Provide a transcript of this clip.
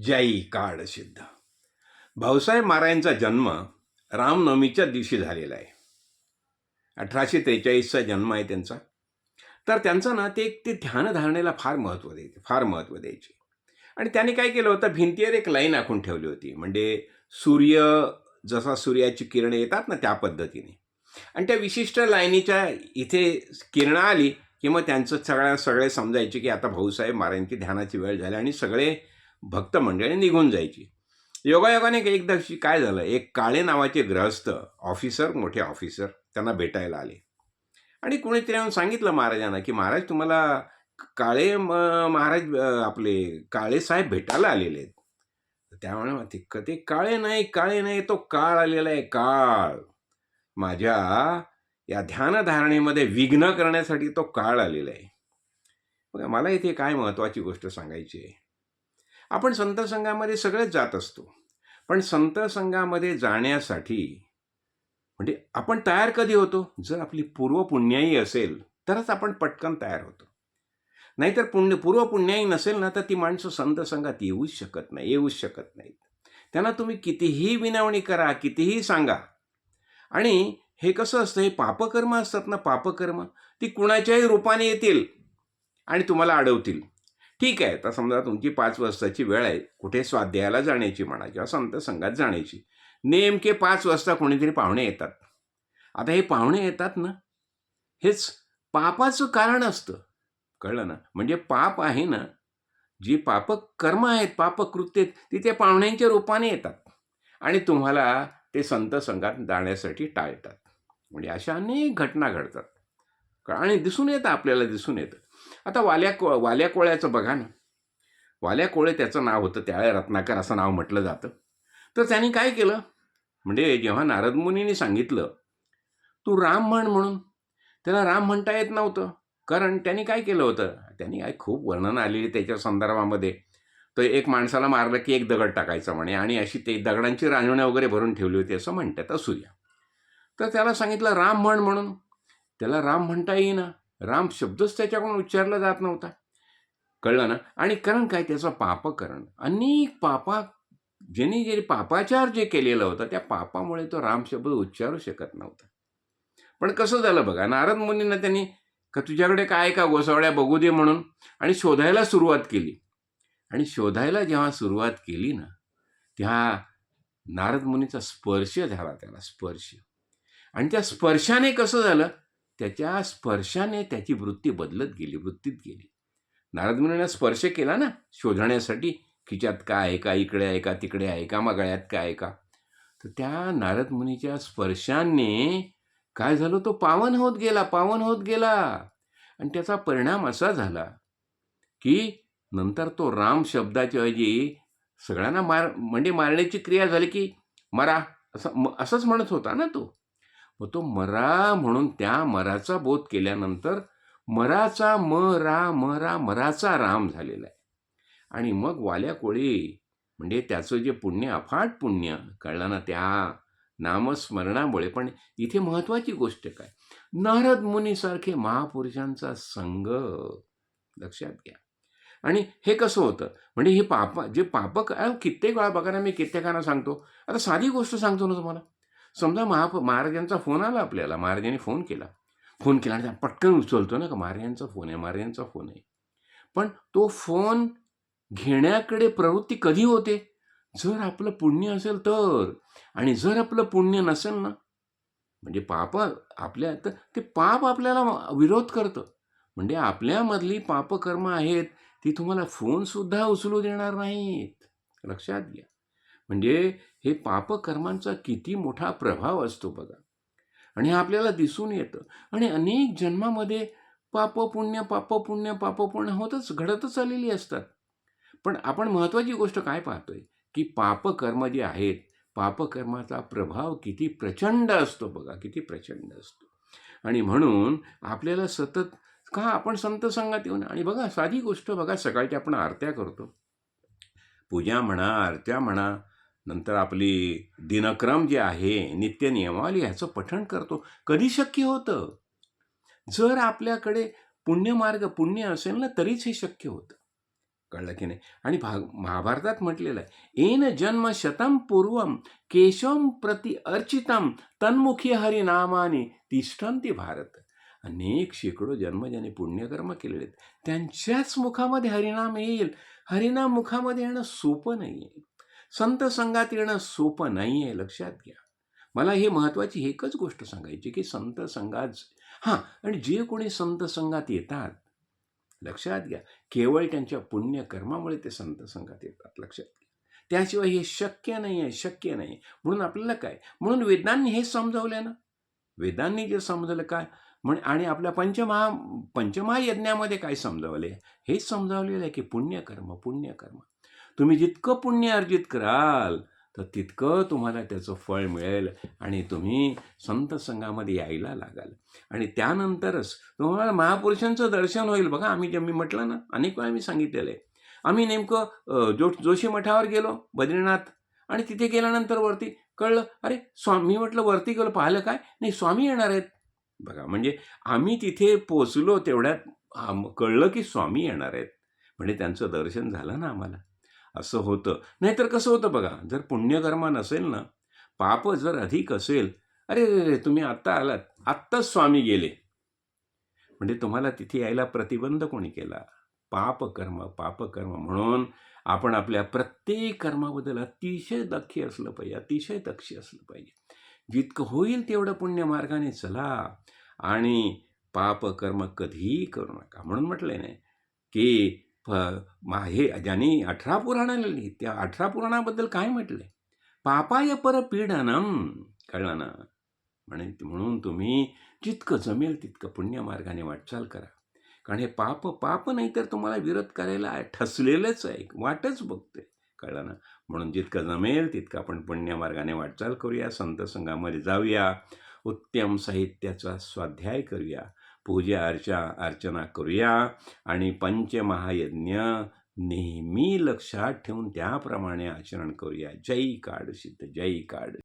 जय काळ सिद्ध. भाऊसाहेब महाराजांचा जन्म रामनवमीच्या दिवशी झालेला आहे. अठराशे त्रेचाळीसचा जन्म आहे त्यांचा. तर त्यांचं ना ते ते ध्यानधारणेला फार महत्त्व द्यायचे फार महत्त्व द्यायचे. आणि त्यांनी काय केलं होतं? भिंतीवर एक लाईन आखून ठेवली होती. म्हणजे सूर्य जसा सूर्याची किरणं येतात ना त्या पद्धतीने. आणि त्या विशिष्ट लाईनीच्या इथे किरणं आली की मग त्यांचं सगळ्या सगळे समजायचे की आता भाऊसाहेब महाराजांची ध्यानाची वेळ झाली आणि सगळे भक्त मंडळी निघून जायची. योगायोगाने एक दिवशी काय झालं एक काळे नावाचे ग्रहस्थ ऑफिसर मोठे ऑफिसर त्यांना भेटायला आले. आणि कोणीतरी येऊन सांगितलं महाराजांना की महाराज तुम्हाला काळे म- महाराज आपले काळे साहेब भेटायला आलेले आहेत. त्यामुळे मग ते ते काळे नाही काळे नाही तो काळ आलेला आहे काळ. माझ्या या ध्यानधारणेमध्ये विघ्न करण्यासाठी तो काळ आलेला आहे. बघा मला इथे काय महत्त्वाची गोष्ट सांगायची आहे? आपण संत संघामध्ये सगळेच जात असतो. पण संत संघामध्ये जाण्यासाठी म्हणजे आपण तयार कधी होतो? जर आपली पूर्वपुण्याई असेल तरच आपण पटकन तयार होतो. नाहीतर पुण्य पूर्वपुण्याई नसेल ना तर ती माणसं संत संघात येऊच शकत नाही येऊच शकत नाहीत. त्यांना तुम्ही कितीही विनवणी करा कितीही सांगा. आणि हे कसं असतं? हे पापकर्म असतात ना पापकर्म. ती कुणाच्याही रूपाने येतील आणि तुम्हाला अडवतील. ठीक आहे. तर समजा तुमची पाच वाजताची वेळ आहे. कुठे स्वाध्यायाला जाण्याची म्हणा किंवा संत संघात जाण्याची. नेमके पाच वाजता कोणीतरी पाहुणे येतात. आता हे पाहुणे येतात ना? हेच पापाचं कारण असतं. कळलं ना? म्हणजे पाप आहे ना? जी पाप कर्म आहेत पापकृत्य ती त्या पाहुण्यांच्या रूपाने येतात. आणि तुम्हाला ते संत संघात जाण्यासाठी टाळतात. म्हणजे अशा अनेक घटना घडतात. क- आणि दिसून येतं आपल्याला दिसून येतं. आता वाल्या को वाल्या कोळ्याचं बघा ना. वाल्या कोळे त्याचं नाव होतं त्यावेळेला रत्नाकर असं नाव म्हटलं जातं. तर त्यांनी काय केलं? म्हणजे जेव्हा नारद मुनीने सांगितलं तू राम म्हण म्हणून. त्याला राम म्हणता येत नव्हतं. कारण त्यांनी काय केलं होतं? त्यांनी काय खूप वर्णन आलेली त्याच्या संदर्भामध्ये. तर एक माणसाला मारलं की एक दगड टाकायचा म्हणे आणि अशी ते दगडांची रांजणं वगैरे भरून ठेवली होती असं म्हणतात असूया तर त्याला सांगितलं राम म्हण म्हणून. त्याला राम म्हणता येईना. राम शब्दच त्याच्याकडून उच्चारला जात नव्हता. कळलं ना? आणि कारण काय? त्याचं पापकरण अनेक पापा ज्यांनी जे पापाचार जे केलेलं होतं त्या पापामुळे तो राम शब्द उच्चारू शकत नव्हता. पण कसं झालं बघा नारद मुनींना त्यांनी का तुझ्याकडे काय का गोसावड्या बघू दे म्हणून. आणि शोधायला सुरुवात केली. आणि शोधायला जेव्हा सुरुवात केली ना तेव्हा नारद मुनीचा स्पर्श झाला त्याला स्पर्श. आणि त्या स्पर्शाने कसं झालं? त्याच्या स्पर्शाने त्याची वृत्ती बदलत गेली वृत्तीत गेली. नारद मुनीने स्पर्श केला ना शोधण्यासाठी खिच्यात काय आहे का इकडे आहे का तिकडे आहे का मग काय आहे का? तर त्या नारद मुनीच्या स्पर्शाने काय झालं तो पावन होत गेला पावन होत गेला. आणि त्याचा परिणाम असा झाला की नंतर तो राम शब्दाच्या ऐवजी सगळ्यांना मार म्हणजे मारण्याची क्रिया झाली की मरा असं म- असंच म्हणत होता ना तो. व तो मरा म्हणून त्या मराचा बोध केल्यानंतर मराचा म रा मरा मराचा राम झालेला आहे. आणि मग वाल्या कोळी म्हणजे त्याचं जे पुण्य अफाट पुण्य कळलं ना त्या नामस्मरणामुळे पण इथे महत्त्वाची गोष्ट काय? नारद मुनीसारखे महापुरुषांचा संघ लक्षात घ्या. आणि हे कसं होतं? म्हणजे हे पाप जे पापक कित्येक वेळा बघा ना मी कित्येकांना सांगतो. आता साधी गोष्ट सांगतो ना तुम्हाला. समजा महाप महाराजांचा फोन आला आपल्याला महाराजांनी फोन केला. फोन केला आणि पटकन उचलतो ना का महाराजांचा फोन आहे महाराजांचा फोन आहे. पण तो फोन घेण्याकडे प्रवृत्ती कधी होते? जर आपलं पुण्य असेल तर. आणि जर आपलं पुण्य नसेल ना म्हणजे पाप आपल्या तर ते पाप आपल्याला विरोध करतं. म्हणजे आपल्यामधली पापकर्म आहेत ती तुम्हाला फोनसुद्धा उचलू देणार नाहीत. लक्षात घ्या. म्हणजे हे पापकर्मांचा किती मोठा प्रभाव असतो बघा. आणि हे आपल्याला दिसून येतं. आणि अनेक जन्मामध्ये पाप पुण्य पाप पुण्य पाप पुण्य होतच घडतच आलेली असतात. पण आपण महत्त्वाची गोष्ट काय पाहतोय? की पापकर्म जे आहेत पापकर्माचा प्रभाव किती प्रचंड असतो बघा किती प्रचंड असतो. आणि म्हणून आपल्याला सतत का आपण संत संघात येऊन आणि बघा साधी गोष्ट बघा सकाळच्या आपण आरत्या करतो. पूजा म्हणा आरत्या म्हणा नंतर आपली दिनक्रम जे आहे नित्य नियमावली ह्याचं पठण करतो. कधी शक्य होतं? जर आपल्याकडे पुण्यमार्ग पुण्य असेल ना तरीच हे शक्य होतं. कळलं की नाही? आणि भाग महाभारतात म्हटलेलं आहे येन जन्म शतम पूर्वम केशवम प्रति अर्चितम तन्मुखी हरिनामाने तिष्ठंती भारत. अनेक शेकडो जन्म ज्याने पुण्यकर्म केलेले आहेत. त्यांच्याच मुखामध्ये हरिनाम येईल. हरिनाम मुखामध्ये येणं सोपं नाही आहे संत संघात येणं सोपं नाही आहे लक्षात घ्या. मला हे महत्त्वाची एकच गोष्ट सांगायची की संत संघात हां आणि जे कोणी संत संघात येतात लक्षात घ्या केवळ त्यांच्या पुण्यकर्मामुळे ते संत संघात येतात लक्षात घ्या. त्याशिवाय हे शक्य नाही आहे शक्य नाही म्हणून आपल्याला काय? म्हणून वेदांनी हे समजावलं ना. वेदांनी जे समजलं काय म्हण आणि आपल्या पंचमहा पंचमहायज्ञामध्ये काय समजावले? हेच समजावलेलं आहे की पुण्यकर्म पुण्यकर्म. तुम्ही जितकं पुण्य अर्जित कराल तर तितकं तुम्हाला त्याचं फळ मिळेल आणि तुम्ही संत संघामध्ये यायला लागाल. आणि त्यानंतरच तुम्हाला महापुरुषांचं दर्शन होईल. बघा आम्ही जे मी म्हटलं ना अनेक वेळा मी सांगितलेलं आहे. आम्ही नेमकं जो जोशी मठावर गेलो बद्रीनाथ आणि तिथे गेल्यानंतर वरती कळलं अरे स्वामी मी म्हटलं वरती गेलो पाहिलं काय? नाही स्वामी येणार आहेत. बघा म्हणजे आम्ही तिथे पोचलो तेवढ्यात आम- कळलं की स्वामी येणार आहेत. म्हणजे त्यांचं दर्शन झालं ना आम्हाला. असं होतं. नाहीतर कसं होतं बघा जर पुण्यकर्म नसेल ना पाप जर अधिक असेल अरे रे रे तुम्ही आत्ता आलात. आत्ताच स्वामी गेले. म्हणजे तुम्हाला तिथे यायला प्रतिबंध कोणी केला? पापकर्म पापकर्म म्हणून आपण आपल्या प्रत्येक कर्माबद्दल अतिशय दक्ष असलं पाहिजे अतिशय दक्ष असलं पाहिजे. जितकं होईल तेवढं पुण्यमार्गाने चला आणि पाप कर्म कधीही करू नका. म्हणून म्हटलंय नाही की मा हे ज्यांनी अठरा पुराणं लिहिली त्या अठरा पुराणाबद्दल काय म्हटलंय? पापाय परपीडनम कळलं ना? म्हणे म्हणून तुम्ही जितकं जमेल तितकं पुण्यमार्गाने वाटचाल करा. कारण हे पाप पाप नाही तर तुम्हाला विरोध करायला ठसलेलंच आहे. वाटच बघते कळलं ना. म्हणून जितकं जमेल तितकं आपण पुण्यमार्गाने वाटचाल करूया संत संघामध्ये जाऊया उत्तम साहित्याचा स्वाध्याय करूया पूजा अर्चा अर्चना करूया आणि पंचमहायज्ञ नेहमी लक्षात ठेवून त्याप्रमाणे आचरण करूया. जय काड सिद्ध जय काड